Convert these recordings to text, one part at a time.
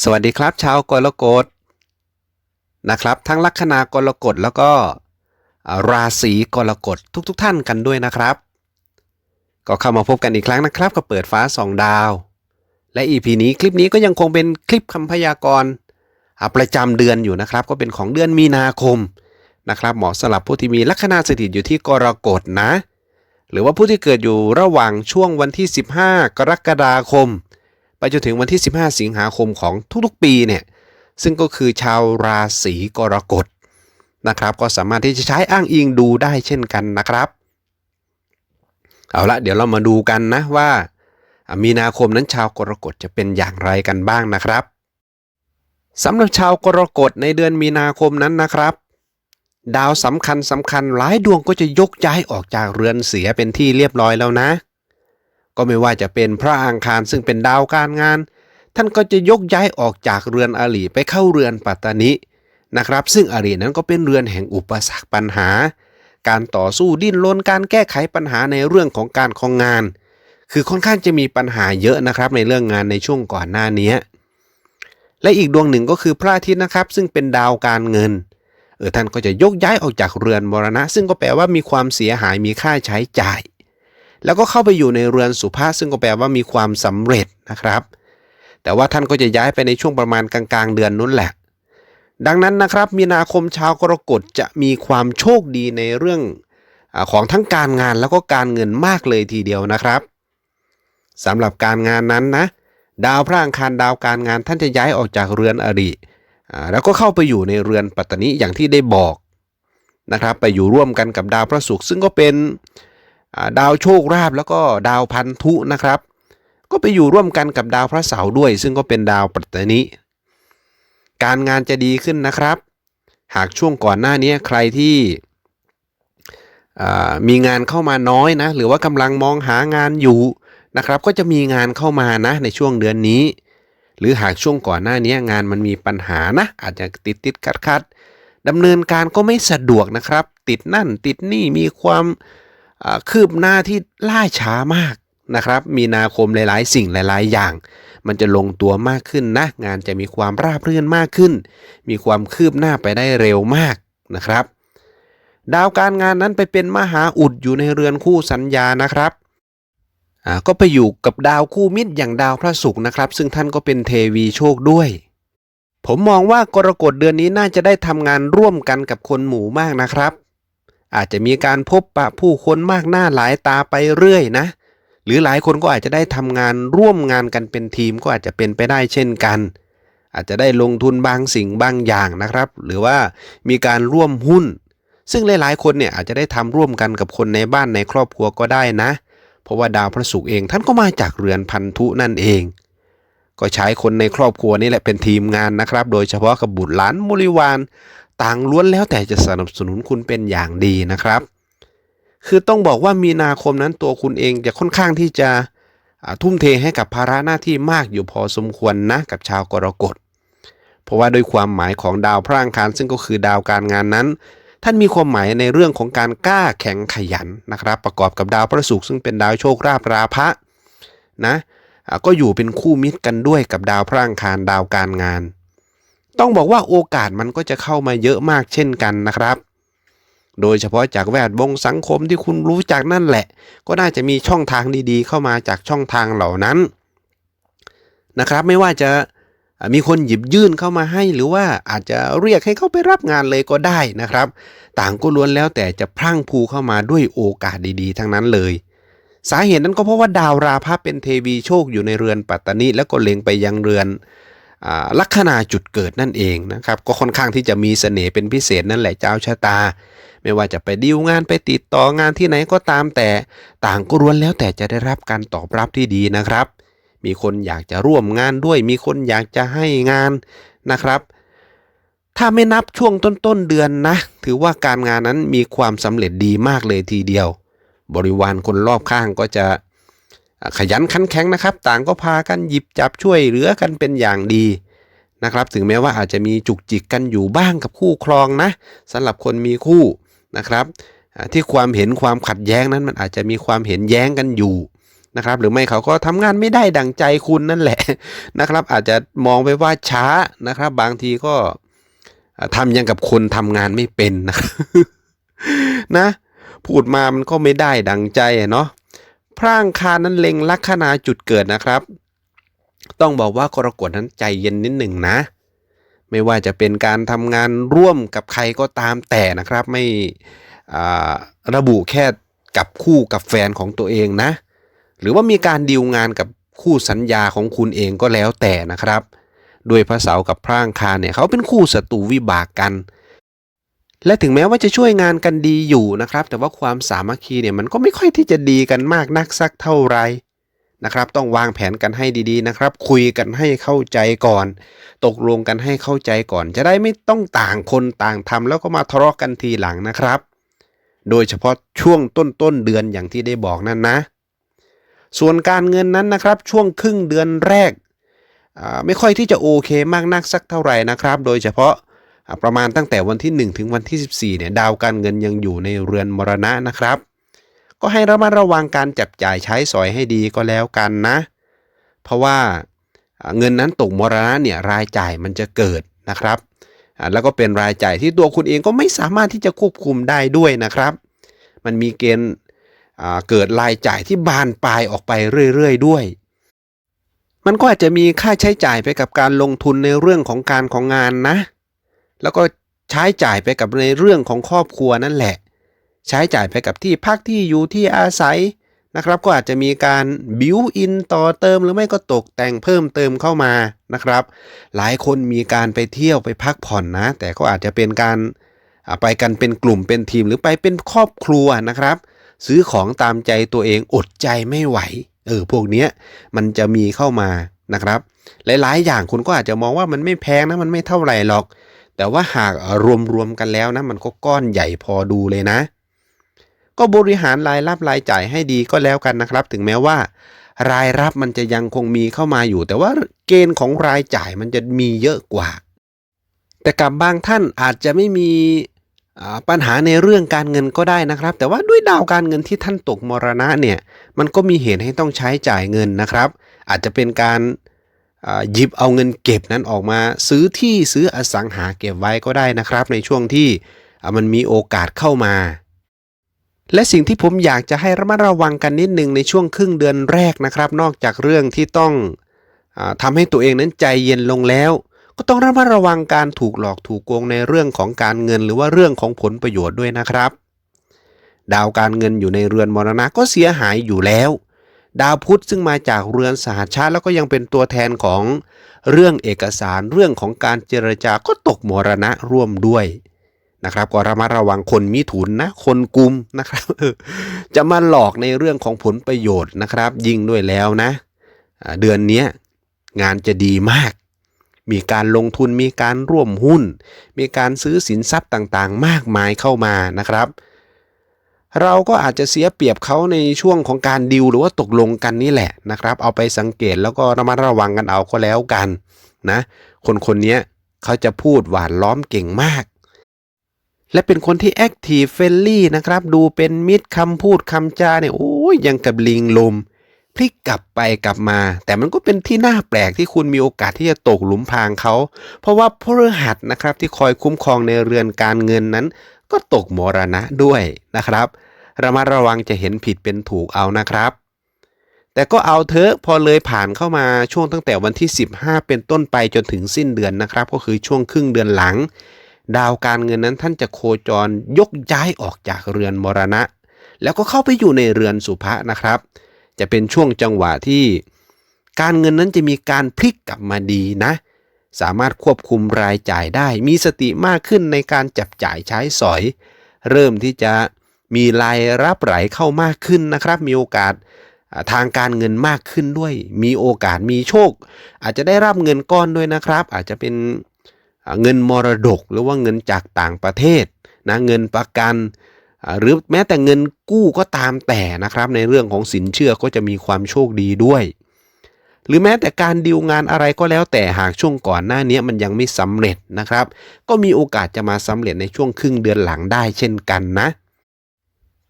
สวัสดีครับชาวกรกฎนะครับ ทั้งลัคนากรกฎแล้วก็ราศีกรกฎทุกๆทท่านกันด้วยนะครับ ก็เข้ามาพบกันอีกครั้งนะครับกับเปิดฟ้าสองดาว และ EP นี้คลิปนี้ก็ยังคงเป็นคลิปคำพยากรณ์อ่าประจำเดือนอยู่นะครับ ก็เป็นของเดือนมีนาคมนะครับเหมาะสำหรับผู้ที่มีลัคนาสถิตอยู่ที่กรกฎนะ หรือว่าผู้ที่เกิดอยู่ระหว่างช่วงวันที่ 15 กรกฎาคม ไปจนถึงวันที่ 15 สิงหาคมของทุกๆปีเนี่ยซึ่งก็คือชาวราศีกรกฎนะครับก็สามารถที่จะใช้อ้างอิงดูได้เช่นกันนะครับ เอาละเดี๋ยวเรามาดูกันนะว่า มีนาคมนั้นชาวกรกฎจะเป็นอย่างไรกันบ้างนะครับสำหรับชาวกรกฎในเดือนมีนาคมนั้นนะครับ ดาวสำคัญสำคัญหลายดวงก็จะยกย้ายออกจากเรือนเสียเป็นที่เรียบร้อยแล้วนะ ก็ไม่ว่าจะเป็นพระอังคารซึ่งเป็นดาวการงาน ท่านก็จะยกย้ายออกจากเรือนอลีไปเข้าเรือนปัตตานินะครับ ซึ่งอลีนั้นก็เป็นเรือนแห่งอุปสรรคปัญหา การต่อสู้ดิ้นรนการแก้ไขปัญหาในเรื่องของการของงาน คือค่อนข้างจะมีปัญหาเยอะนะครับในเรื่องงานในช่วงก่อนหน้านี้และอีกดวงหนึ่งก็คือพระอาทิตย์นะครับ ซึ่งเป็นดาวการเงินเออท่านก็จะยกย้ายออกจากเรือนมรณะ ซึ่งก็แปลว่ามีความเสียหายมีค่าใช้จ่าย แล้วก็เข้าไปอยู่ในเรือนสุภาพซึ่งก็แปลว่ามีความสำเร็จนะครับ แต่ว่าท่านก็จะย้ายไปในช่วงประมาณกลางๆ เดือนนู้นแหละ ดังนั้นนะครับ มีนาคมชาวกรกฎจะมีความโชคดีในเรื่องอของทั้งการงานแล้วก็การเงินมากเลยทีเดียวนะครับสำหรับการงานนั้นนะ ดาวพระอังคารดาวการงานท่านจะย้ายออกจากเรือนอริอแล้วก็เข้าไปอยู่ในเรือนปัตตนิอย่างที่ได้บอกนะครับ ไปอยู่ร่วมกันกับดาวพระศุกร์ซึ่งก็เป็น ดาวโชคราบแล้วก็ดาวพันธุนะครับ ก็ไปอยู่ร่วมกันกับดาวพระเสาร์ด้วย ซึ่งก็เป็นดาวปัตตนิการงานจะดีขึ้นนะครับ หากช่วงก่อนหน้านี้ใครที่มีงานเข้ามาน้อยนะ หรือว่ากำลังมองหางานอยู่นะครับ ก็จะมีงานเข้ามานะในช่วงเดือนนี้ หรือหากช่วงก่อนหน้านี้งานมันมีปัญหานะ อาจจะติดติดขัดขัดดำเนินการก็ไม่สะดวกนะครับ ติดนั่นติดนี่มีความ คืบหน้าที่ล่าช้ามากนะครับ มีนาคมหลาย ๆ สิ่งหลาย ๆ อย่าง มันจะลงตัวมากขึ้นนะ งานจะมีความราบรื่นมากขึ้น มีความคืบหน้าไปได้เร็วมากนะครับ ดาวการงานนั้นไปเป็นมหาอุดอยู่ในเรือนคู่สัญญานะครับก็ไปอยู่กับดาวคู่มิตรอย่างดาวพระศุกร์นะครับ ซึ่งท่านก็เป็นเทวีโชคด้วย ผมมองว่ากรกฎเดือนนี้น่าจะได้ทำงานร่วมกันกับคนหมู่มากนะครับ อาจจะมีการพบปะผู้คนมากหน้าหลายตาไปเรื่อยนะ หรือหลายคนก็อาจจะได้ทำงานร่วมงานกันเป็นทีมก็อาจจะเป็นไปได้เช่นกัน อาจจะได้ลงทุนบางสิ่งบางอย่างนะครับ หรือว่ามีการร่วมหุ้น ซึ่งหลายๆ คนเนี่ยอาจจะได้ทำร่วมกันกับคนในบ้านในครอบครัวก็ได้นะ เพราะว่าดาวพระศุกร์เองท่านก็มาจากเรือนพันธุนั่นเองก็ใช้คนในครอบครัวนี่แหละเป็นทีมงานนะครับ โดยเฉพาะกับบุตรหลานบริวาร ต่างล้วนแล้วแต่จะสนับสนุนคุณเป็นอย่างดีนะครับ คือต้องบอกว่ามีนาคมนั้นตัวคุณเองจะค่อนข้างที่จะทุ่มเทให้กับภาระหน้าที่มากอยู่พอสมควรนะกับชาวกรกฎ เพราะว่าโดยความหมายของดาวพระอังคารซึ่งก็คือดาวการงานนั้น ท่านมีความหมายในเรื่องของการกล้าแข็งขยันนะครับ ประกอบกับดาวพระศุกร์ซึ่งเป็นดาวโชคราบราพะนะก็อยู่เป็นคู่มิตรกันด้วยกับดาวพระอังคารดาวการงาน ต้องบอกว่าโอกาสมันก็จะเข้ามาเยอะมากเช่นกันนะครับ โดยเฉพาะจากแวดวงสังคมที่คุณรู้จักนั่นแหละ ก็น่าจะมีช่องทางดีๆ เข้ามาจากช่องทางเหล่านั้น นะครับไม่ว่าจะมีคนหยิบยื่นเข้ามาให้ หรือว่าอาจจะเรียกให้เข้าไปรับงานเลยก็ได้นะครับ ต่างก็ล้วนแล้วแต่จะพรั่งพูเข้ามาด้วยโอกาสดีๆ ทั้งนั้นเลย สาเหตุนั้นก็เพราะว่าดาวราพะเป็นเทวีโชคอยู่ในเรือนปัตตานิแล้วก็เล็งไปยังเรือน ลัคนาจุดเกิดนั่นเองนะครับ ก็ค่อนข้างที่จะมีเสน่ห์เป็นพิเศษนั่นแหละเจ้าชะตา ไม่ว่าจะไปดีลงานไปติดต่องานที่ไหนก็ตามแต่ต่างก็ล้วนแล้วแต่จะได้รับการตอบรับที่ดีนะครับ มีคนอยากจะร่วมงานด้วย มีคนอยากจะให้งานนะครับ ถ้าไม่นับช่วงต้นๆเดือนนะ ถือว่าการงานนั้นมีความสำเร็จดีมากเลยทีเดียว บริวารคนรอบข้างก็จะ ขยันขันแข็งนะครับ ต่างก็พากันหยิบจับช่วยเหลือกันเป็นอย่างดีนะครับ ถึงแม้ว่าอาจจะมีจุกจิกกันอยู่บ้างกับคู่ครองนะสำหรับคนมีคู่นะครับที่ความเห็นความขัดแย้งนั้นมันอาจจะมีความเห็นแย้งกันอยู่นะครับ หรือไม่เขาก็ทำงานไม่ได้ดังใจคุณนั่นแหละนะครับ อาจจะมองไปว่าช้านะครับ บางทีก็ทำยังกับคนทำงานไม่เป็นนะนะ พูดมามันก็ไม่ได้ดังใจเนาะ พร่างคานั้นเล็งลัคนาจุดเกิดนะครับ ต้องบอกว่ากรกฎนั้นใจเย็นนิดหนึ่งนะ ไม่ว่าจะเป็นการทำงานร่วมกับใครก็ตามแต่นะครับ ไม่ระบุแค่กับคู่กับแฟนของตัวเองนะ หรือว่ามีการดีลงานกับคู่สัญญาของคุณเองก็แล้วแต่นะครับ โดยพระเสาร์กับพร่างคารเนี่ยเขาเป็นคู่ศัตรูวิบากกัน และถึงแม้ว่าจะช่วยงานกันดีอยู่นะครับ แต่ว่าความสามัคคีเนี่ยมันก็ไม่ค่อยที่จะดีกันมากนักสักเท่าไหร่นะครับ ต้องวางแผนกันให้ดีๆนะครับ คุยกันให้เข้าใจก่อน ตกลงกันให้เข้าใจก่อน จะได้ไม่ต้องต่างคนต่างทำแล้วก็มาทะเลาะกันทีหลังนะครับ โดยเฉพาะช่วงต้นต้นๆเดือนอย่างที่ได้บอกนั่นนะ ส่วนการเงินนั้นนะครับ ช่วงครึ่งเดือนแรก ไม่ค่อยที่จะโอเคมากนักสักเท่าไหร่นะครับ โดยเฉพาะ ประมาณตั้งแต่วันที่ 1 ถึงวันที่ 14เนี่ยดาวการเงินยังอยู่ในเรือนมรณะนะครับ ก็ให้ระมัดระวังการจับจ่ายใช้สอยให้ดีก็แล้วกันนะ เพราะว่าเงินนั้นตกมรณะเนี่ยรายจ่ายมันจะเกิดนะครับ แล้วก็เป็นรายจ่ายที่ตัวคุณเองก็ไม่สามารถที่จะควบคุมได้ด้วยนะครับ มันมีเกณฑ์เกิดรายจ่ายที่บานปลายออกไปเรื่อยๆด้วย มันก็อาจจะมีค่าใช้จ่ายไปกับการลงทุนในเรื่องของการของงานนะ แล้วก็ใช้จ่ายไปกับในเรื่องของครอบครัวนั่นแหละ ใช้จ่ายไปกับที่พักที่อยู่ที่อาศัยนะครับ ก็อาจจะมีการบิวอินต่อเติมหรือไม่ก็ตกแต่งเพิ่มเติมเข้ามานะครับ หลายคนมีการไปเที่ยวไปพักผ่อนนะ แต่ก็อาจจะเป็นการไปกันเป็นกลุ่มเป็นทีมหรือไปเป็นครอบครัวนะครับ ซื้อของตามใจตัวเองอดใจไม่ไหวเออพวกเนี้ยมันจะมีเข้ามานะครับ หลายๆ อย่างคุณก็อาจจะมองว่ามันไม่แพงนะมันไม่เท่าไหร่หรอก แต่ว่าหากรวมๆกันแล้วนะมันก็ก้อนใหญ่พอดูเลยนะ ก็บริหารรายรับรายจ่ายให้ดีก็แล้วกันนะครับ ถึงแม้ว่า รายรับมันจะยังคงมีเข้ามาอยู่ แต่ว่าเกณฑ์ของรายจ่ายมันจะมีเยอะกว่า แต่กับบางท่านอาจจะไม่มีปัญหาในเรื่องการเงินก็ได้นะครับ แต่ว่าด้วยดาวการเงินที่ท่านตกมรณะเนี่ยมันก็มีเหตุให้ต้องใช้จ่ายเงินนะครับ อาจจะเป็นการ หยิบเอาเงินเก็บนั้นออกมา ซื้อที่ซื้ออสังหาเก็บไว้ก็ได้นะครับ ในช่วงที่มันมีโอกาสเข้ามา และสิ่งที่ผมอยากจะให้ระมัดระวังกันนิดนึงในช่วงครึ่งเดือนแรกนะครับ นอกจากเรื่องที่ต้องอทำให้ตัวเองนั้นใจเย็นลงแล้ว ก็ต้องระมัดระวังการถูกหลอกถูกโกงในเรื่องของการเงิน หรือว่าเรื่องของผลประโยชน์ด้วยนะครับ ดาวการเงินอยู่ในเรือนมรณะก็เสียหายอยู่แล้ว ดาวพุธซึ่งมาจากเรือนสหชาติแล้วก็ยังเป็นตัวแทนของเรื่องเอกสารเรื่องของการเจรจาก็ตกมรณะร่วมด้วยนะครับก็ระมัดระวังคนมีถุนนะคนกุมนะครับจะมาหลอกในเรื่องของผลประโยชน์นะครับ ยิ่งด้วยแล้วนะ เดือนนี้งานจะดีมาก มีการลงทุนมีการร่วมหุ้น มีการซื้อสินทรัพย์ต่างๆ มากมายเข้ามานะครับ เราก็อาจจะเสียเปรียบเขาในช่วงของการดิวหรือว่าตกลงกันนี่แหละนะครับ เอาไปสังเกตแล้วก็ระมัดระวังกันเอาก็แล้วกันนะ คนคนนี้เขาจะพูดหวานล้อมเก่งมาก และเป็นคนที่แอคทีฟเฟลลี่นะครับ ดูเป็นมิตรคำพูดคำจาเนี่ยโอ้ยยังกับลิงลมพลิกกลับไปกลับมา แต่มันก็เป็นที่น่าแปลกที่คุณมีโอกาสที่จะตกหลุมพรางเขา เพราะว่าพฤหัสนะครับที่คอยคุ้มครองในเรือนการเงินนั้น ก็ตกมรณะด้วยนะครับ ระมัดระวังจะเห็นผิดเป็นถูกเอานะครับ แต่ก็เอาเถอะพอเลยผ่านเข้ามาช่วงตั้งแต่วันที่ 15 เป็นต้นไปจนถึงสิ้นเดือนนะครับ ก็คือช่วงครึ่งเดือนหลัง ดาวการเงินนั้นท่านจะโคจรยกย้ายออกจากเรือนมรณะ แล้วก็เข้าไปอยู่ในเรือนสุภะนะครับ จะเป็นช่วงจังหวะที่ การเงินนั้นจะมีการพลิกกลับมาดีนะ สามารถควบคุมรายจ่ายได้ มีสติมากขึ้นในการจับจ่ายใช้สอย เริ่มที่จะมีรายรับไหลเข้ามากขึ้นนะครับ มีโอกาสทางการเงินมากขึ้นด้วย มีโอกาสมีโชค อาจจะได้รับเงินก้อนด้วยนะครับ อาจจะเป็นเงินมรดกหรือว่าเงินจากต่างประเทศนะเงินประกัน หรือแม้แต่เงินกู้ก็ตามแต่นะครับ ในเรื่องของสินเชื่อก็จะมีความโชคดีด้วย หรือแม้แต่การดีลงานอะไรก็แล้วแต่หากช่วงก่อนหน้านี้มันยังไม่สำเร็จนะครับ ก็มีโอกาสจะมาสำเร็จในช่วงครึ่งเดือนหลังได้เช่นกันนะ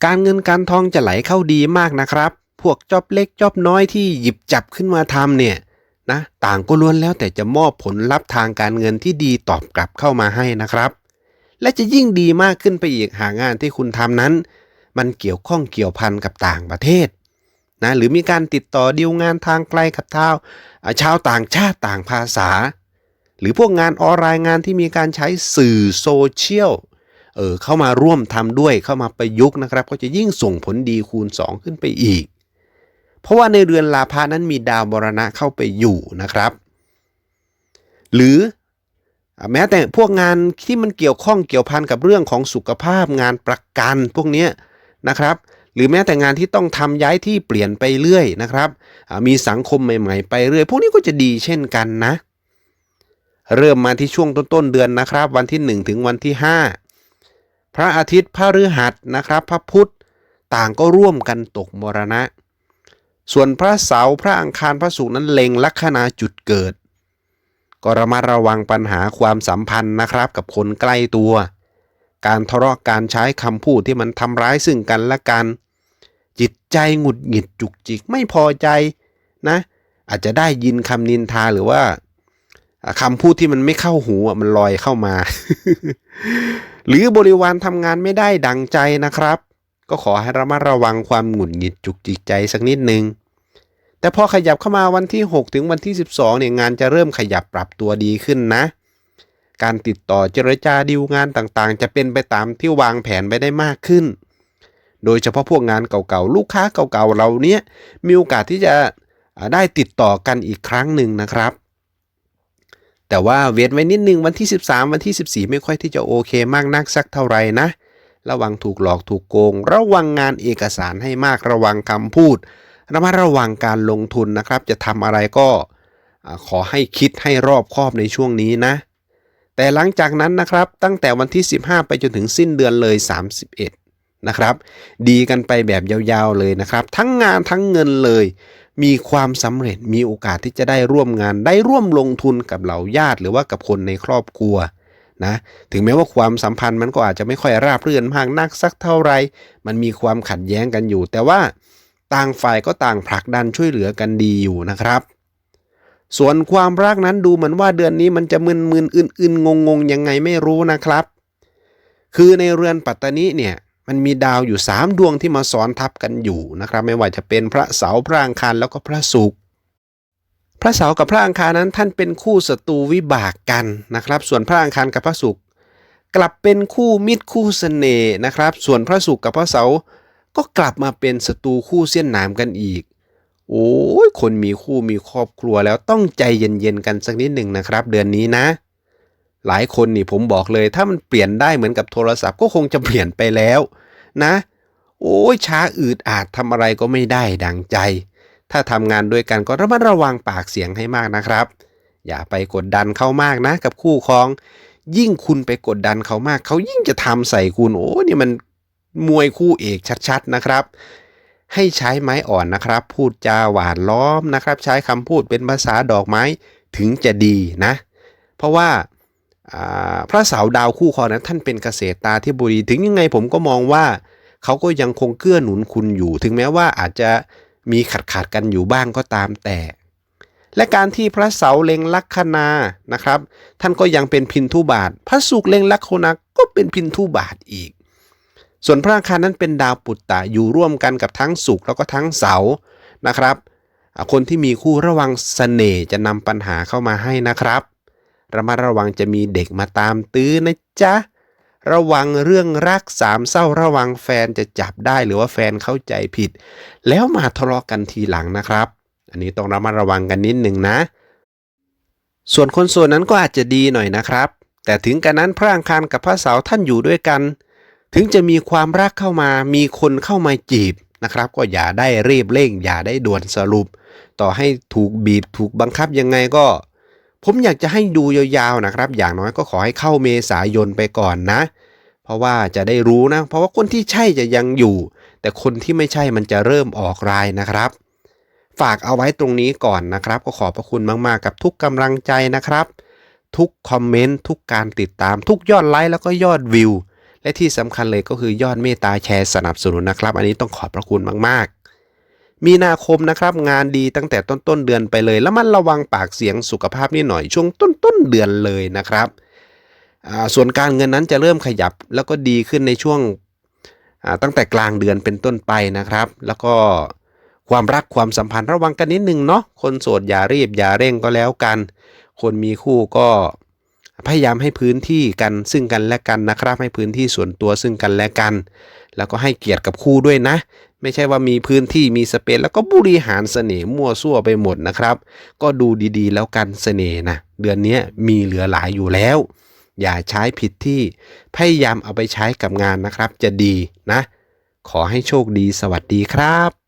การเงินการทองจะไหลเข้าดีมากนะครับ พวกจอบเล็กจอบน้อยที่หยิบจับขึ้นมาทำเนี่ยนะต่างก็ล้วนแล้วแต่จะมอบผลลัพธ์ทางการเงินที่ดีตอบกลับเข้ามาให้นะครับ และจะยิ่งดีมากขึ้นไปอีกหางานที่คุณทำนั้น มันเกี่ยวข้องเกี่ยวพันกับต่างประเทศ นะหรือมีการติดต่อดีลงานทางไกลกับเท้าชาวต่างชาติต่างภาษา หรือพวกงานออนไลน์งานที่มีการใช้สื่อโซเชียลเออเข้ามาร่วมทำด้วยเข้ามาประยุกต์นะครับ ก็จะยิ่งส่งผลดีคูณ 2 ขึ้นไปอีก เพราะว่าในเรือนลาภานั้นมีดาวบรณะเข้าไปอยู่นะครับ หรือแม้แต่พวกงานที่มันเกี่ยวข้องเกี่ยวพันกับเรื่องของสุขภาพงานประกันพวกนี้นะครับ หรือแม้แต่งานที่ต้องทำย้ายที่เปลี่ยนไปเรื่อยนะครับ มีสังคมใหม่ ๆ ไปเรื่อย พวกนี้ก็จะดีเช่นกันนะ เริ่มมาที่ช่วงต้นๆเดือนนะครับ วันที่ 1 ถึงวันที่ 5 พระอาทิตย์พระฤหัสนะครับ พระพุธต่างก็ร่วมกันตกมรณะ ส่วนพระเสาร์พระอังคารพระศุกร์นั้นเล็งลัคนาจุดเกิด ก็ระมัดระวังปัญหาความสัมพันธ์นะครับ กับคนใกล้ตัว การทะเลาะการใช้คำพูดที่มันทำร้ายซึ่งกันและกัน จิตใจหงุดหงิดจุกจิกไม่พอใจนะ อาจจะได้ยินคำนินทาหรือว่าอ่าคำพูดที่มันไม่เข้าหูมันลอยเข้ามา หรือบริวารทำงานไม่ได้ดังใจนะครับ ก็ขอให้ระมัดระวังความหงุดหงิดจุกจิกใจสักนิดนึงแต่พอขยับเข้ามาวันที่ 6 ถึงวันที่ 12เนี่ยงานจะเริ่มขยับปรับตัวดีขึ้นนะ การติดต่อเจรจาดีลงานต่างๆ จะเป็นไปตามที่วางแผนไปได้มากขึ้น โดยเฉพาะพวกงานเก่าๆ ลูกค้าเก่าๆเราเนี้ยมีโอกาสที่จะได้ติดต่อกันอีกครั้งหนึ่งนะครับ แต่ว่าเว้นไว้นิดนึงวันที่ 13 วันที่ 14 ไม่ค่อยที่จะโอเคมากนักสักเท่าไหร่นะ ระวังถูกหลอกถูกโกง ระวังงานเอกสารให้มากระวังคำพูดระมัดระวังการลงทุนนะครับ จะทำอะไรก็ขอให้คิดให้รอบคอบในช่วงนี้นะ แต่หลังจากนั้นนะครับตั้งแต่วันที่ 15 ไปจนถึงสิ้นเดือนเลย 31 นะครับ ดีกันไปแบบยาวๆเลยนะครับ ทั้งงานทั้งเงินเลย มีความสำเร็จมีโอกาสที่จะได้ร่วมงานได้ร่วมลงทุนกับเหล่าญาติ หรือว่ากับคนในครอบครัวนะถึงแม้ว่าความสัมพันธ์มันก็อาจจะไม่ค่อยราบรื่นมากนักสักเท่าไร มันมีความขัดแย้งกันอยู่ แต่ว่าต่างฝ่ายก็ต่างผลักดันช่วยเหลือกันดีอยู่นะครับ ส่วนความรักนั้นดูเหมือนว่าเดือนนี้มันจะมึนๆอื่นๆ งงๆยังไงไม่รู้นะครับ คือในเรือนปัตตานีเนี่ยมันมีดาวอยู่ 3 ดวงที่มาซ้อนทับกันอยู่นะครับ ไม่ว่าจะเป็นพระเสาพระอังคารแล้วก็พระศุกร์พระเสากับพระอังคารนั้นท่านเป็นคู่ศัตรูวิบากกันนะครับ ส่วนพระอังคารกับพระศุกร์กลับเป็นคู่มิตรคู่เสน่ห์นะครับ ส่วนพระศุกร์กับพระเสาก็กลับมาเป็นศัตรูคู่เสี้ยนหนามกันอีก โอ้ยคนมีคู่มีครอบครัวแล้วต้องใจเย็นๆกันสักนิดหนึ่งนะครับ เดือนนี้นะ หลายคนนี่ผมบอกเลย ถ้ามันเปลี่ยนได้เหมือนกับโทรศัพท์ก็คงจะเปลี่ยนไปแล้ว นะ โอ้ยช้าอืดอาจทำอะไรก็ไม่ได้ดังใจ ถ้าทำงานด้วยกันก็ระมัดระวังปากเสียงให้มากนะครับ อย่าไปกดดันเขามากนะ กับคู่ครอง ยิ่งคุณไปกดดันเขามาก เขายิ่งจะทำใส่คุณโอ้นี่มันมวยคู่เอกชัดๆนะครับ ให้ใช้ไม้อ่อนนะครับ พูดจาหวานล้อมนะครับ ใช้คำพูดเป็นภาษาดอกไม้ถึงจะดีนะ เพราะว่าพระเสาดาวคู่ครองนั้นท่านเป็นเกษตรตาที่บุรีถึงยังไงผมก็มองว่าเขาก็ยังคงเกื้อหนุนคุณอยู่ ถึงแม้ว่าอาจจะมีขัดขาดกันอยู่บ้างก็ตามแต่ และการที่พระเสาเล็งลัคนานะครับ ท่านก็ยังเป็นพินทุบาท พระศุกเล็งลัคนาก็เป็นพินทุบาทอีก ส่วนพระอังคารนั้นเป็นดาวปุตตะอยู่ร่วมกันกับทั้งศุกร์แล้วก็ทั้งเสาร์นะครับ คนที่มีคู่ระวังเสน่ห์จะนำปัญหาเข้ามาให้นะครับระมัดระวังจะมีเด็กมาตามตื้อนะจ๊ะระวังเรื่องรักสามเศร้าระวังแฟนจะจับได้หรือว่าแฟนเข้าใจผิด แล้วมาทะเลาะกันทีหลังนะครับ อันนี้ต้องระมัดระวังกันนิดหนึ่งนะ ส่วนคนส่วนนั้นก็อาจจะดีหน่อยนะครับ แต่ถึงกันนั้นพระอังคารกับพระเสาท่านอยู่ด้วยกัน ถึงจะมีความรักเข้ามา มีคนเข้ามาจีบนะครับ ก็อย่าได้รีบเร่ง อย่าได้ด่วนสรุป ต่อให้ถูกบีบถูกบังคับยังไงก็ ผมอยากจะให้ดูยาวๆนะครับ อย่างน้อยก็ขอให้เข้าเมษายนไปก่อนนะ เพราะว่าจะได้รู้นะ เพราะว่าคนที่ใช่จะยังอยู่ แต่คนที่ไม่ใช่มันจะเริ่มออกรายนะครับ ฝากเอาไว้ตรงนี้ก่อนนะครับ ก็ขอบพระคุณมากๆ กับทุกกำลังใจนะครับ ทุกคอมเมนต์ทุกการติดตามทุกยอดไลค์แล้วก็ยอดวิว และที่สำคัญเลยก็คือยอดเมตตาแชร์สนับสนุนนะครับ อันนี้ต้องขอบพระคุณมาก ๆ มีนาคมนะครับงานดีตั้งแต่ต้นต้นๆเดือนไปเลย แล้วมันระวังปากเสียงสุขภาพนิดหน่อยช่วงต้นต้นๆเดือนเลยนะครับ ส่วนการเงินนั้นจะเริ่มขยับแล้วก็ดีขึ้นในช่วงตั้งแต่กลางเดือนเป็นต้นไปนะครับ แล้วก็ความรักความสัมพันธ์ระวังกันนิดนึงเนาะคนโสดอย่ารีบอย่าเร่งก็แล้วกัน คนมีคู่ก็ พยายามให้พื้นที่กันซึ่งกันและกันนะครับ ให้พื้นที่ส่วนตัวซึ่งกันและกัน แล้วก็ให้เกียรติกับคู่ด้วยนะ ไม่ใช่ว่ามีพื้นที่มีสเปซแล้วก็บริหารเสน่ห์มั่วซั่วไปหมดนะครับ ก็ดูดีๆ แล้วกันเสน่ห์นะเดือนนี้มีเหลือหลายอยู่แล้ว อย่าใช้ผิดที่พยายามเอาไปใช้กับงานนะครับ จะดีนะ ขอให้โชคดีสวัสดีครับ